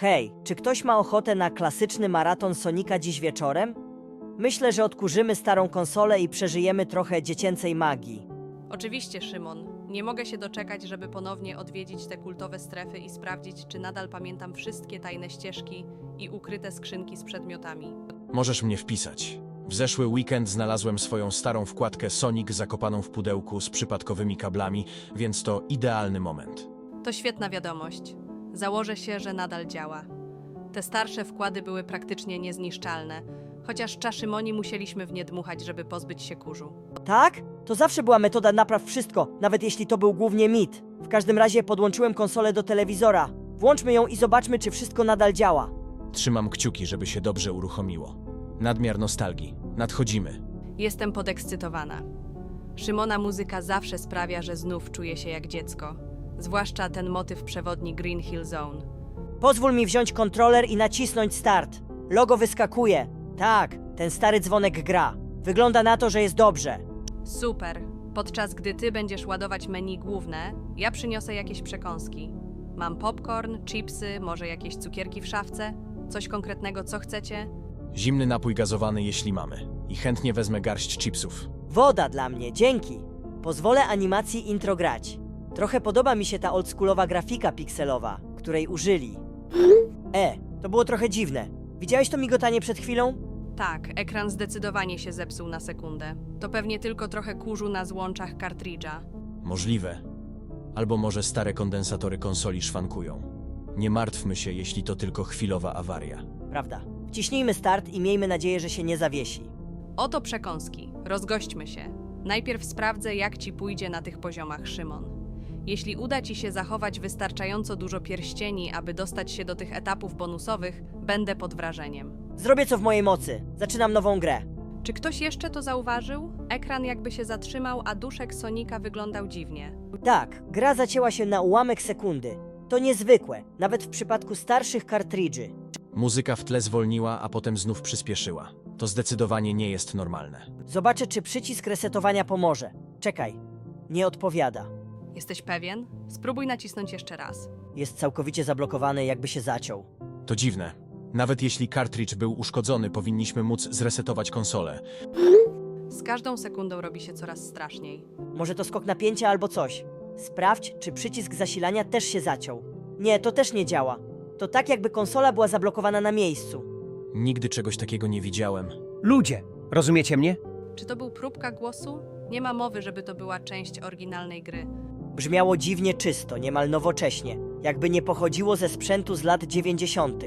Hej, czy ktoś ma ochotę na klasyczny maraton Sonika dziś wieczorem? Myślę, że odkurzymy starą konsolę i przeżyjemy trochę dziecięcej magii. Oczywiście, Szymon. Nie mogę się doczekać, żeby ponownie odwiedzić te kultowe strefy i sprawdzić, czy nadal pamiętam wszystkie tajne ścieżki i ukryte skrzynki z przedmiotami. Możesz mnie wpisać. W zeszły weekend znalazłem swoją starą wkładkę Sonic zakopaną w pudełku z przypadkowymi kablami, więc to idealny moment. To świetna wiadomość. Założę się, że nadal działa. Te starsze wkłady były praktycznie niezniszczalne, chociaż czaszymoni musieliśmy w nie dmuchać, żeby pozbyć się kurzu. Tak? To zawsze była metoda napraw wszystko, nawet jeśli to był głównie mit. W każdym razie podłączyłem konsolę do telewizora. Włączmy ją i zobaczmy, czy wszystko nadal działa. Trzymam kciuki, żeby się dobrze uruchomiło. Nadmiar nostalgii. Nadchodzimy. Jestem podekscytowana. Szymona muzyka zawsze sprawia, że znów czuję się jak dziecko. Zwłaszcza ten motyw przewodni Green Hill Zone. Pozwól mi wziąć kontroler i nacisnąć start. Logo wyskakuje. Tak, ten stary dzwonek gra. Wygląda na to, że jest dobrze. Super. Podczas gdy ty będziesz ładować menu główne, ja przyniosę jakieś przekąski. Mam popcorn, chipsy, może jakieś cukierki w szafce? Coś konkretnego, co chcecie? Zimny napój gazowany, jeśli mamy. I chętnie wezmę garść chipsów. Woda dla mnie, dzięki. Pozwolę animacji intro grać. Trochę podoba mi się ta oldschoolowa grafika pikselowa, której użyli. E, to było trochę dziwne. Widziałeś to migotanie przed chwilą? Tak, ekran zdecydowanie się zepsuł na sekundę. To pewnie tylko trochę kurzu na złączach kartridża. Możliwe. Albo może stare kondensatory konsoli szwankują. Nie martwmy się, jeśli to tylko chwilowa awaria. Prawda. Wciśnijmy start i miejmy nadzieję, że się nie zawiesi. Oto przekąski. Rozgośćmy się. Najpierw sprawdzę, jak ci pójdzie na tych poziomach, Szymon. Jeśli uda ci się zachować wystarczająco dużo pierścieni, aby dostać się do tych etapów bonusowych, będę pod wrażeniem. Zrobię co w mojej mocy. Zaczynam nową grę. Czy ktoś jeszcze to zauważył? Ekran jakby się zatrzymał, a duszek Sonika wyglądał dziwnie. Tak, gra zacięła się na ułamek sekundy. To niezwykłe, nawet w przypadku starszych kartridży. Muzyka w tle zwolniła, a potem znów przyspieszyła. To zdecydowanie nie jest normalne. Zobaczę, czy przycisk resetowania pomoże. Czekaj. Nie odpowiada. Jesteś pewien? Spróbuj nacisnąć jeszcze raz. Jest całkowicie zablokowany, jakby się zaciął. To dziwne. Nawet jeśli kartridż był uszkodzony, powinniśmy móc zresetować konsolę. Z każdą sekundą robi się coraz straszniej. Może to skok napięcia albo coś. Sprawdź, czy przycisk zasilania też się zaciął. Nie, to też nie działa. To tak, jakby konsola była zablokowana na miejscu. Nigdy czegoś takiego nie widziałem. Ludzie, rozumiecie mnie? Czy to był próbka głosu? Nie ma mowy, żeby to była część oryginalnej gry. Brzmiało dziwnie czysto, niemal nowocześnie, jakby nie pochodziło ze sprzętu z lat 90.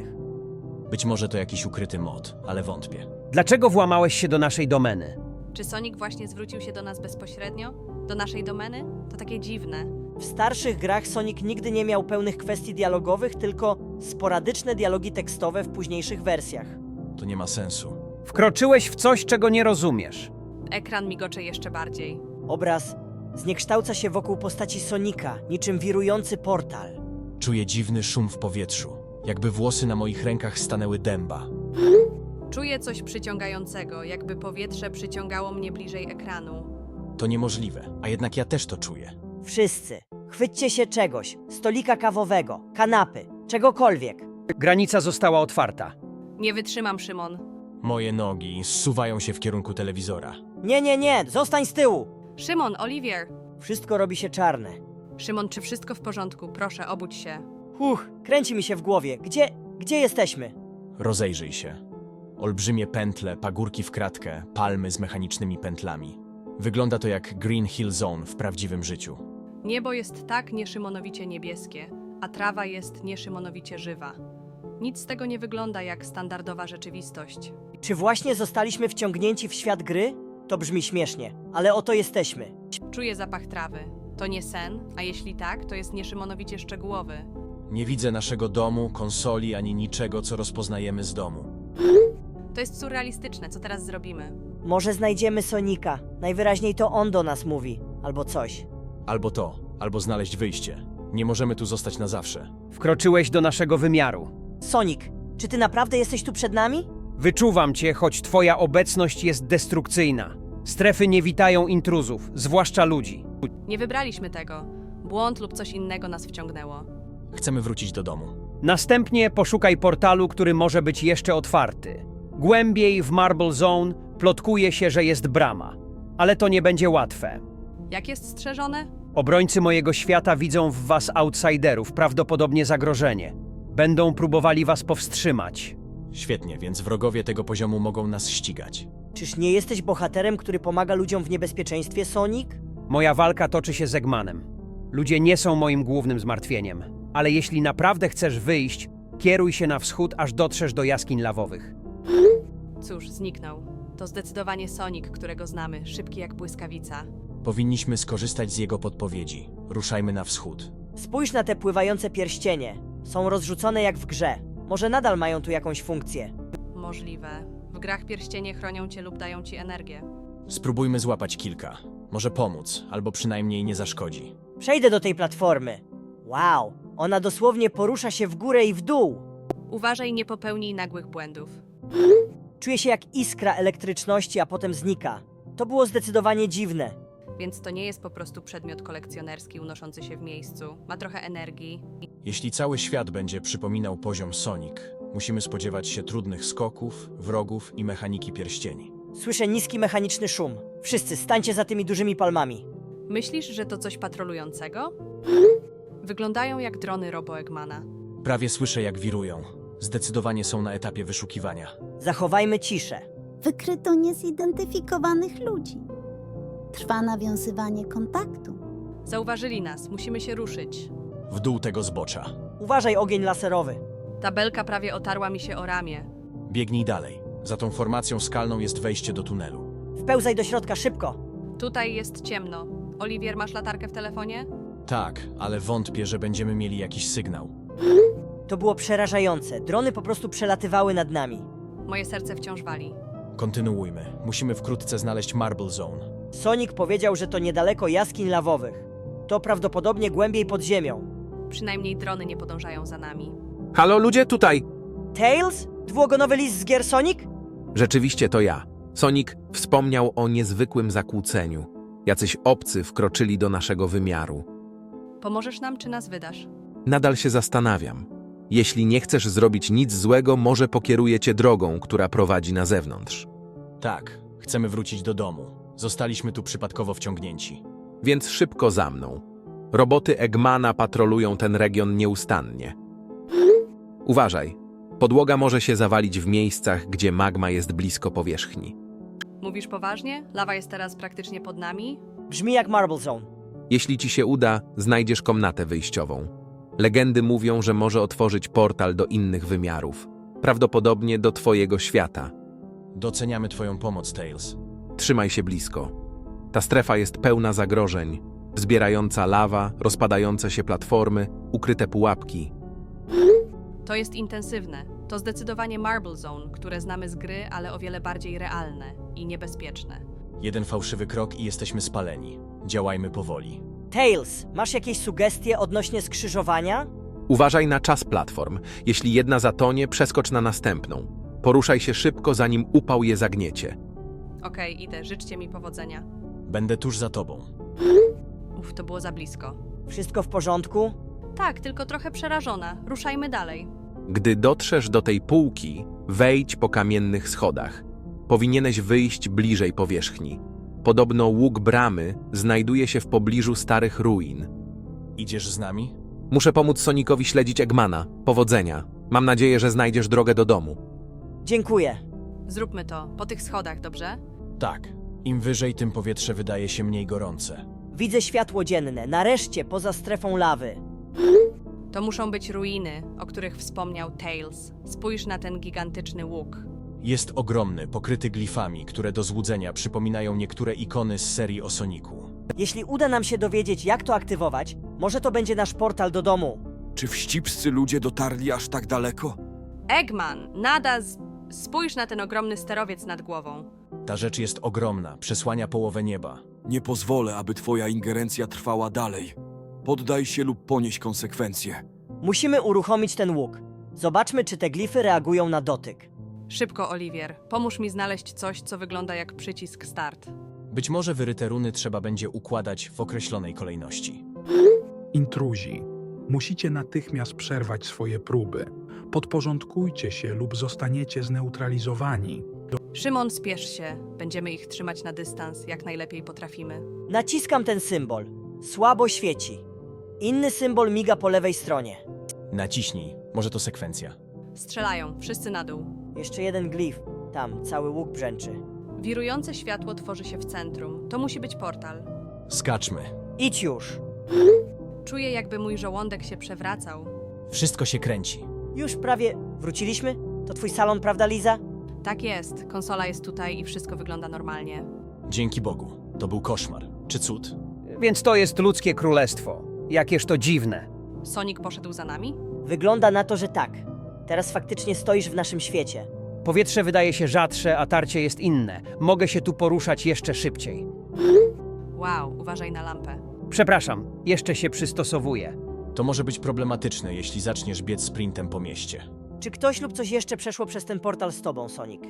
Być może to jakiś ukryty mod, ale wątpię. Dlaczego włamałeś się do naszej domeny? Czy Sonic właśnie zwrócił się do nas bezpośrednio? Do naszej domeny? To takie dziwne. W starszych grach Sonic nigdy nie miał pełnych kwestii dialogowych, tylko sporadyczne dialogi tekstowe w późniejszych wersjach. To nie ma sensu. Wkroczyłeś w coś, czego nie rozumiesz. Ekran migocze jeszcze bardziej. Obraz zniekształca się wokół postaci Sonika, niczym wirujący portal. Czuję dziwny szum w powietrzu. Jakby włosy na moich rękach stanęły dęba. Czuję coś przyciągającego, jakby powietrze przyciągało mnie bliżej ekranu. To niemożliwe, a jednak ja też to czuję. Wszyscy, chwyćcie się czegoś, stolika kawowego, kanapy, czegokolwiek. Granica została otwarta. Nie wytrzymam, Szymon. Moje nogi zsuwają się w kierunku telewizora. Nie, nie, nie, zostań z tyłu! Szymon, Olivier! Wszystko robi się czarne. Szymon, czy wszystko w porządku? Proszę, obudź się. Huch, kręci mi się w głowie. Gdzie, gdzie jesteśmy? Rozejrzyj się. Olbrzymie pętle, pagórki w kratkę, palmy z mechanicznymi pętlami. Wygląda to jak Green Hill Zone w prawdziwym życiu. Niebo jest tak nieszymonowicie niebieskie, a trawa jest nieszymonowicie żywa. Nic z tego nie wygląda jak standardowa rzeczywistość. Czy właśnie zostaliśmy wciągnięci w świat gry? To brzmi śmiesznie, ale oto jesteśmy. Czuję zapach trawy. To nie sen, a jeśli tak, to jest nieszymonowicie szczegółowy. Nie widzę naszego domu, konsoli ani niczego, co rozpoznajemy z domu. To jest surrealistyczne, co teraz zrobimy? Może znajdziemy Sonika. Najwyraźniej to on do nas mówi, albo coś. Albo to, albo znaleźć wyjście. Nie możemy tu zostać na zawsze. Wkroczyłeś do naszego wymiaru. Sonic, czy ty naprawdę jesteś tu przed nami? Wyczuwam cię, choć twoja obecność jest destrukcyjna. Strefy nie witają intruzów, zwłaszcza ludzi. Nie wybraliśmy tego. Błąd lub coś innego nas wciągnęło. Chcemy wrócić do domu. Następnie poszukaj portalu, który może być jeszcze otwarty. Głębiej w Marble Zone plotkuje się, że jest brama, ale to nie będzie łatwe. Jak jest strzeżone? Obrońcy mojego świata widzą w was outsiderów, prawdopodobnie zagrożenie. Będą próbowali was powstrzymać. Świetnie, więc wrogowie tego poziomu mogą nas ścigać. Czyż nie jesteś bohaterem, który pomaga ludziom w niebezpieczeństwie, Sonic? Moja walka toczy się z Eggmanem. Ludzie nie są moim głównym zmartwieniem, ale jeśli naprawdę chcesz wyjść, kieruj się na wschód, aż dotrzesz do jaskiń lawowych. Cóż, zniknął. To zdecydowanie Sonic, którego znamy, szybki jak błyskawica. Powinniśmy skorzystać z jego podpowiedzi. Ruszajmy na wschód. Spójrz na te pływające pierścienie. Są rozrzucone jak w grze. Może nadal mają tu jakąś funkcję. Możliwe. W grach pierścienie chronią cię lub dają ci energię. Spróbujmy złapać kilka. Może pomóc, albo przynajmniej nie zaszkodzi. Przejdę do tej platformy. Wow, ona dosłownie porusza się w górę i w dół. Uważaj, nie popełnij nagłych błędów. Czuję się jak iskra elektryczności, a potem znika. To było zdecydowanie dziwne. Więc to nie jest po prostu przedmiot kolekcjonerski unoszący się w miejscu. Ma trochę energii. Jeśli cały świat będzie przypominał poziom Sonic, musimy spodziewać się trudnych skoków, wrogów i mechaniki pierścieni. Słyszę niski mechaniczny szum. Wszyscy stańcie za tymi dużymi palmami. Myślisz, że to coś patrolującego? Wyglądają jak drony Robo Eggmana. Prawie słyszę, jak wirują. Zdecydowanie są na etapie wyszukiwania. Zachowajmy ciszę. Wykryto niezidentyfikowanych ludzi. Trwa nawiązywanie kontaktu. Zauważyli nas, musimy się ruszyć. W dół tego zbocza. Uważaj ogień laserowy. Tabelka prawie otarła mi się o ramię. Biegnij dalej. Za tą formacją skalną jest wejście do tunelu. Wpełzaj do środka szybko. Tutaj jest ciemno. Oliwier, masz latarkę w telefonie? Tak, ale wątpię, że będziemy mieli jakiś sygnał. To było przerażające. Drony po prostu przelatywały nad nami. Moje serce wciąż wali. Kontynuujmy. Musimy wkrótce znaleźć Marble Zone. Sonic powiedział, że to niedaleko jaskiń lawowych. To prawdopodobnie głębiej pod ziemią. Przynajmniej drony nie podążają za nami. Halo ludzie, tutaj! Tails? Dwuogonowy lis z gier Sonic? Rzeczywiście to ja. Sonic wspomniał o niezwykłym zakłóceniu. Jacyś obcy wkroczyli do naszego wymiaru. Pomożesz nam, czy nas wydasz? Nadal się zastanawiam. Jeśli nie chcesz zrobić nic złego, może pokieruję cię drogą, która prowadzi na zewnątrz. Tak, chcemy wrócić do domu. Zostaliśmy tu przypadkowo wciągnięci. Więc szybko za mną. Roboty Eggmana patrolują ten region nieustannie. Uważaj. Podłoga może się zawalić w miejscach, gdzie magma jest blisko powierzchni. Mówisz poważnie? Lawa jest teraz praktycznie pod nami? Brzmi jak Marble Zone. Jeśli ci się uda, znajdziesz komnatę wyjściową. Legendy mówią, że może otworzyć portal do innych wymiarów, prawdopodobnie do twojego świata. Doceniamy Twoją pomoc, Tails. Trzymaj się blisko. Ta strefa jest pełna zagrożeń, wzbierająca lawa, rozpadające się platformy, ukryte pułapki. To jest intensywne. To zdecydowanie Marble Zone, które znamy z gry, ale o wiele bardziej realne i niebezpieczne. Jeden fałszywy krok i jesteśmy spaleni. Działajmy powoli. Tails, masz jakieś sugestie odnośnie skrzyżowania? Uważaj na czas platform. Jeśli jedna zatonie, przeskocz na następną. Poruszaj się szybko, zanim upał je zagniecie. Okej, idę. Życzcie mi powodzenia. Będę tuż za Tobą. Uf, to było za blisko. Wszystko w porządku? Tak, tylko trochę przerażona. Ruszajmy dalej. Gdy dotrzesz do tej półki, wejdź po kamiennych schodach. Powinieneś wyjść bliżej powierzchni. Podobno łuk bramy znajduje się w pobliżu starych ruin. Idziesz z nami? Muszę pomóc Sonikowi śledzić Eggmana. Powodzenia. Mam nadzieję, że znajdziesz drogę do domu. Dziękuję. Zróbmy to. Po tych schodach, dobrze? Tak. Im wyżej, tym powietrze wydaje się mniej gorące. Widzę światło dzienne, nareszcie poza strefą lawy. To muszą być ruiny, o których wspomniał Tails. Spójrz na ten gigantyczny łuk. Jest ogromny, pokryty glifami, które do złudzenia przypominają niektóre ikony z serii o Soniku. Jeśli uda nam się dowiedzieć, jak to aktywować, może to będzie nasz portal do domu. Czy wścibscy ludzie dotarli aż tak daleko? Eggman, nada z... Spójrz na ten ogromny sterowiec nad głową. Ta rzecz jest ogromna, przesłania połowę nieba. Nie pozwolę, aby twoja ingerencja trwała dalej. Poddaj się lub ponieś konsekwencje. Musimy uruchomić ten łuk. Zobaczmy, czy te glify reagują na dotyk. Szybko, Oliwier. Pomóż mi znaleźć coś, co wygląda jak przycisk start. Być może wyryte runy trzeba będzie układać w określonej kolejności. Intruzi. Musicie natychmiast przerwać swoje próby. Podporządkujcie się lub zostaniecie zneutralizowani. Szymon, spiesz się. Będziemy ich trzymać na dystans, jak najlepiej potrafimy. Naciskam ten symbol. Słabo świeci. Inny symbol miga po lewej stronie. Naciśnij, może to sekwencja. Strzelają, wszyscy na dół. Jeszcze jeden glif. Tam cały łuk brzęczy. Wirujące światło tworzy się w centrum. To musi być portal. Skaczmy. Idź już. Czuję, jakby mój żołądek się przewracał. Wszystko się kręci. Już prawie wróciliśmy? To twój salon, prawda, Liza? Tak jest, konsola jest tutaj i wszystko wygląda normalnie. Dzięki Bogu. To był koszmar. Czy cud? Więc to jest ludzkie królestwo. Jakież to dziwne. Sonic poszedł za nami? Wygląda na to, że tak. Teraz faktycznie stoisz w naszym świecie. Powietrze wydaje się rzadsze, a tarcie jest inne. Mogę się tu poruszać jeszcze szybciej. Wow, uważaj na lampę. Przepraszam, jeszcze się przystosowuję. To może być problematyczne, jeśli zaczniesz biec sprintem po mieście. Czy ktoś lub coś jeszcze przeszło przez ten portal z tobą, Sonic?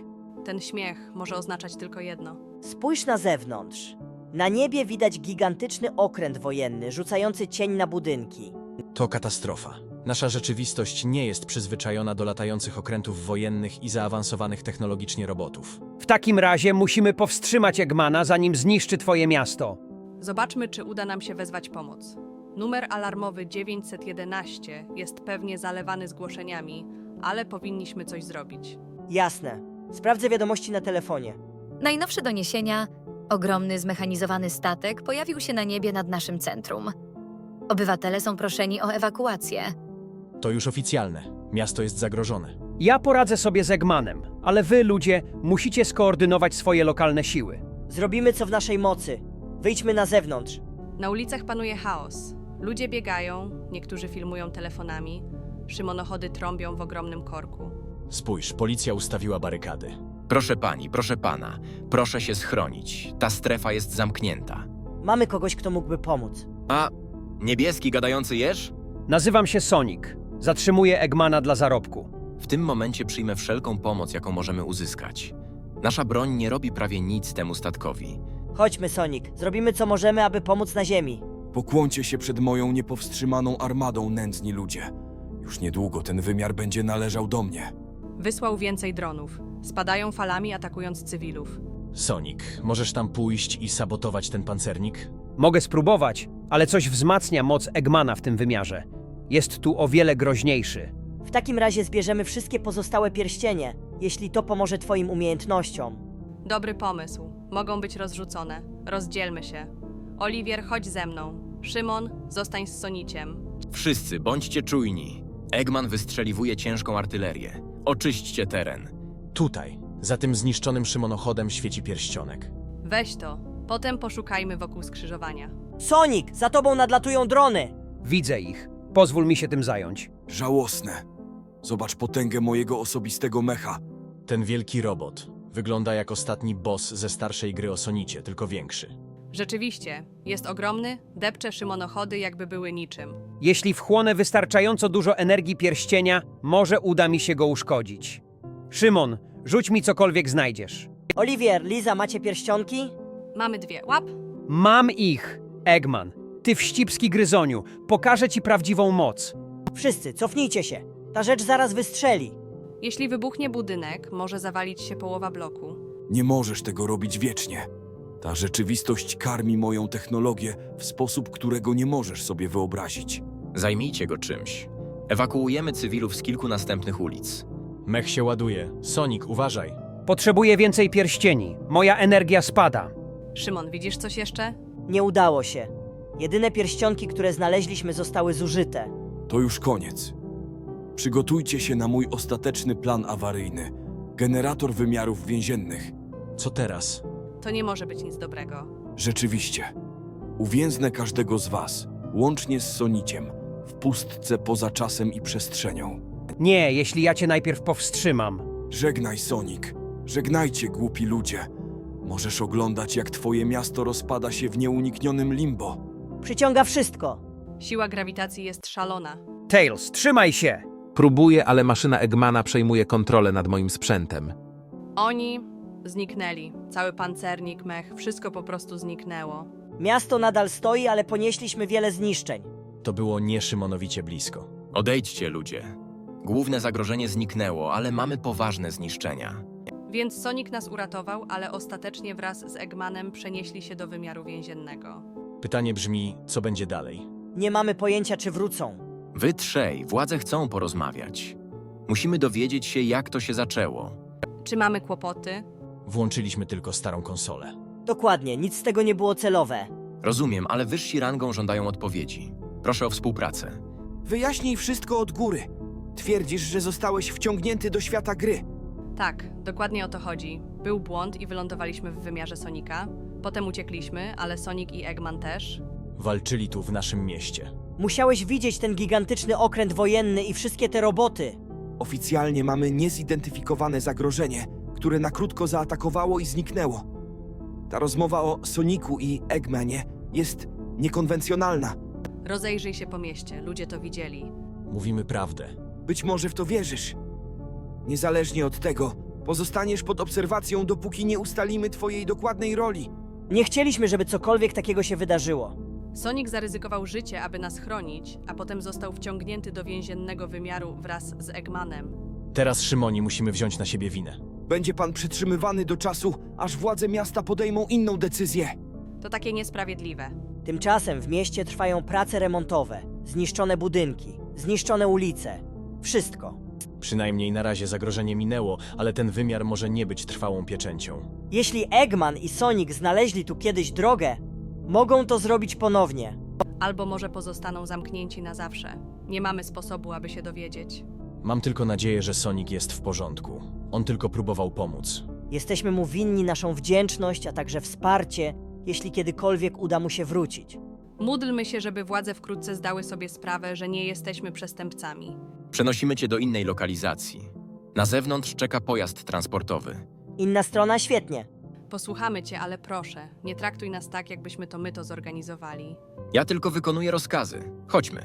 Ten śmiech może oznaczać tylko jedno. Spójrz na zewnątrz. Na niebie widać gigantyczny okręt wojenny, rzucający cień na budynki. To katastrofa. Nasza rzeczywistość nie jest przyzwyczajona do latających okrętów wojennych i zaawansowanych technologicznie robotów. W takim razie musimy powstrzymać Eggmana, zanim zniszczy twoje miasto. Zobaczmy, czy uda nam się wezwać pomoc. Numer alarmowy 911 jest pewnie zalewany zgłoszeniami, ale powinniśmy coś zrobić. Jasne. Sprawdzę wiadomości na telefonie. Najnowsze doniesienia: ogromny zmechanizowany statek pojawił się na niebie nad naszym centrum. Obywatele są proszeni o ewakuację. To już oficjalne. Miasto jest zagrożone. Ja poradzę sobie z Eggmanem, ale wy, ludzie, musicie skoordynować swoje lokalne siły. Zrobimy co w naszej mocy. Wyjdźmy na zewnątrz. Na ulicach panuje chaos. Ludzie biegają, niektórzy filmują telefonami, szymonochody trąbią w ogromnym korku. Spójrz, policja ustawiła barykady. Proszę pani, proszę pana, proszę się schronić. Ta strefa jest zamknięta. Mamy kogoś, kto mógłby pomóc. A niebieski gadający jeż? Nazywam się Sonic. Zatrzymuję Eggmana dla zarobku. W tym momencie przyjmę wszelką pomoc, jaką możemy uzyskać. Nasza broń nie robi prawie nic temu statkowi. Chodźmy, Sonic. Zrobimy co możemy, aby pomóc na ziemi. Pokłoncie się przed moją niepowstrzymaną armadą, nędzni ludzie. Już niedługo ten wymiar będzie należał do mnie. Wysłał więcej dronów. Spadają falami, atakując cywilów. Sonic, możesz tam pójść i sabotować ten pancernik? Mogę spróbować, ale coś wzmacnia moc Eggmana w tym wymiarze. Jest tu o wiele groźniejszy. W takim razie zbierzemy wszystkie pozostałe pierścienie, jeśli to pomoże twoim umiejętnościom. Dobry pomysł. Mogą być rozrzucone. Rozdzielmy się. Oliwier, chodź ze mną. Szymon, zostań z Soniciem. Wszyscy bądźcie czujni. Eggman wystrzeliwuje ciężką artylerię. Oczyśćcie teren. Tutaj, za tym zniszczonym szymonochodem świeci pierścionek. Weź to. Potem poszukajmy wokół skrzyżowania. Sonic, za tobą nadlatują drony! Widzę ich. Pozwól mi się tym zająć. Żałosne. Zobacz potęgę mojego osobistego mecha. Ten wielki robot wygląda jak ostatni boss ze starszej gry o Sonicie, tylko większy. Rzeczywiście, jest ogromny, depcze szymonochody, jakby były niczym. Jeśli wchłonę wystarczająco dużo energii pierścienia, może uda mi się go uszkodzić. Szymon, rzuć mi cokolwiek znajdziesz. Oliwier, Liza, macie pierścionki? Mamy dwie. Łap! Mam ich! Eggman, ty wścibski gryzoniu, pokażę ci prawdziwą moc. Wszyscy, cofnijcie się. Ta rzecz zaraz wystrzeli. Jeśli wybuchnie budynek, może zawalić się połowa bloku. Nie możesz tego robić wiecznie. Ta rzeczywistość karmi moją technologię w sposób, którego nie możesz sobie wyobrazić. Zajmijcie go czymś. Ewakuujemy cywilów z kilku następnych ulic. Mech się ładuje. Sonic, uważaj. Potrzebuję więcej pierścieni. Moja energia spada. Szymon, widzisz coś jeszcze? Nie udało się. Jedyne pierścionki, które znaleźliśmy, zostały zużyte. To już koniec. Przygotujcie się na mój ostateczny plan awaryjny. Generator wymiarów więziennych. Co teraz? To nie może być nic dobrego. Rzeczywiście. Uwięznę każdego z was, łącznie z Soniciem, w pustce poza czasem i przestrzenią. Nie, jeśli ja cię najpierw powstrzymam. Żegnaj, Sonic. Żegnajcie, głupi ludzie. Możesz oglądać, jak twoje miasto rozpada się w nieuniknionym limbo. Przyciąga wszystko. Siła grawitacji jest szalona. Tails, trzymaj się! Próbuję, ale maszyna Eggmana przejmuje kontrolę nad moim sprzętem. Oni zniknęli. Cały pancernik, mech, wszystko po prostu zniknęło. Miasto nadal stoi, ale ponieśliśmy wiele zniszczeń. To było nieszymonowicie blisko. Odejdźcie, ludzie. Główne zagrożenie zniknęło, ale mamy poważne zniszczenia. Więc Sonic nas uratował, ale ostatecznie wraz z Eggmanem przenieśli się do wymiaru więziennego. Pytanie brzmi, co będzie dalej? Nie mamy pojęcia, czy wrócą. Wy trzej, władze chcą porozmawiać. Musimy dowiedzieć się, jak to się zaczęło. Czy mamy kłopoty? Włączyliśmy tylko starą konsolę. Dokładnie, nic z tego nie było celowe. Rozumiem, ale wyżsi rangą żądają odpowiedzi. Proszę o współpracę. Wyjaśnij wszystko od góry. Twierdzisz, że zostałeś wciągnięty do świata gry. Tak, dokładnie o to chodzi. Był błąd i wylądowaliśmy w wymiarze Sonika. Potem uciekliśmy, ale Sonic i Eggman też. Walczyli tu w naszym mieście. Musiałeś widzieć ten gigantyczny okręt wojenny i wszystkie te roboty. Oficjalnie mamy niezidentyfikowane zagrożenie, które na krótko zaatakowało i zniknęło. Ta rozmowa o Soniku i Eggmanie jest niekonwencjonalna. Rozejrzyj się po mieście, ludzie to widzieli. Mówimy prawdę. Być może w to wierzysz. Niezależnie od tego, pozostaniesz pod obserwacją, dopóki nie ustalimy twojej dokładnej roli. Nie chcieliśmy, żeby cokolwiek takiego się wydarzyło. Sonic zaryzykował życie, aby nas chronić, a potem został wciągnięty do więziennego wymiaru wraz z Eggmanem. Teraz, Szymoni, musimy wziąć na siebie winę. Będzie pan przetrzymywany do czasu, aż władze miasta podejmą inną decyzję. To takie niesprawiedliwe. Tymczasem w mieście trwają prace remontowe, zniszczone budynki, zniszczone ulice. Wszystko. Przynajmniej na razie zagrożenie minęło, ale ten wymiar może nie być trwałą pieczęcią. Jeśli Eggman i Sonic znaleźli tu kiedyś drogę, mogą to zrobić ponownie. Albo może pozostaną zamknięci na zawsze. Nie mamy sposobu, aby się dowiedzieć. Mam tylko nadzieję, że Sonic jest w porządku. On tylko próbował pomóc. Jesteśmy mu winni naszą wdzięczność, a także wsparcie, jeśli kiedykolwiek uda mu się wrócić. Módlmy się, żeby władze wkrótce zdały sobie sprawę, że nie jesteśmy przestępcami. Przenosimy cię do innej lokalizacji. Na zewnątrz czeka pojazd transportowy. Inna strona świetnie. Posłuchamy cię, ale proszę, nie traktuj nas tak, jakbyśmy to my to zorganizowali. Ja tylko wykonuję rozkazy. Chodźmy.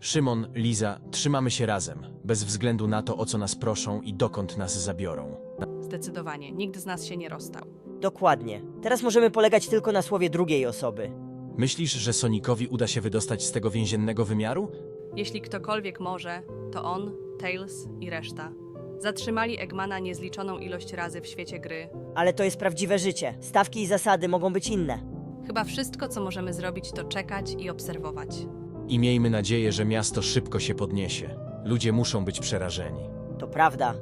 Szymon, Liza, trzymamy się razem, bez względu na to, o co nas proszą i dokąd nas zabiorą. Zdecydowanie, nikt z nas się nie rozstał. Dokładnie. Teraz możemy polegać tylko na słowie drugiej osoby. Myślisz, że Sonicowi uda się wydostać z tego więziennego wymiaru? Jeśli ktokolwiek może, to on, Tails i reszta. Zatrzymali Eggmana niezliczoną ilość razy w świecie gry. Ale to jest prawdziwe życie. Stawki i zasady mogą być inne. Chyba wszystko, co możemy zrobić, to czekać i obserwować. I miejmy nadzieję, że miasto szybko się podniesie. Ludzie muszą być przerażeni. To prawda.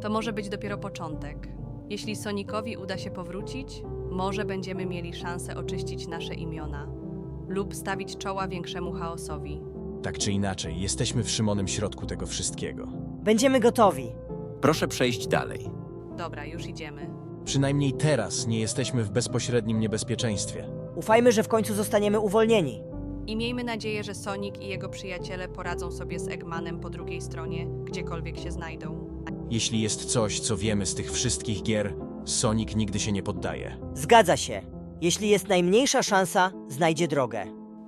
To może być dopiero początek. Jeśli Sonicowi uda się powrócić, może będziemy mieli szansę oczyścić nasze imiona lub stawić czoła większemu chaosowi. Tak czy inaczej, jesteśmy w Szymonym środku tego wszystkiego. Będziemy gotowi. Proszę przejść dalej. Dobra, już idziemy. Przynajmniej teraz nie jesteśmy w bezpośrednim niebezpieczeństwie. Ufajmy, że w końcu zostaniemy uwolnieni. I miejmy nadzieję, że Sonic i jego przyjaciele poradzą sobie z Eggmanem po drugiej stronie, gdziekolwiek się znajdą. Jeśli jest coś, co wiemy z tych wszystkich gier, Sonic nigdy się nie poddaje. Zgadza się. Jeśli jest najmniejsza szansa, znajdzie drogę.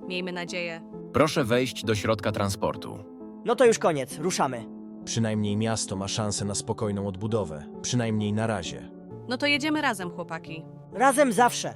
Miejmy nadzieję. Proszę wejść do środka transportu. No to już koniec, ruszamy. Przynajmniej miasto ma szansę na spokojną odbudowę. Przynajmniej na razie. No to jedziemy razem, chłopaki. Razem zawsze.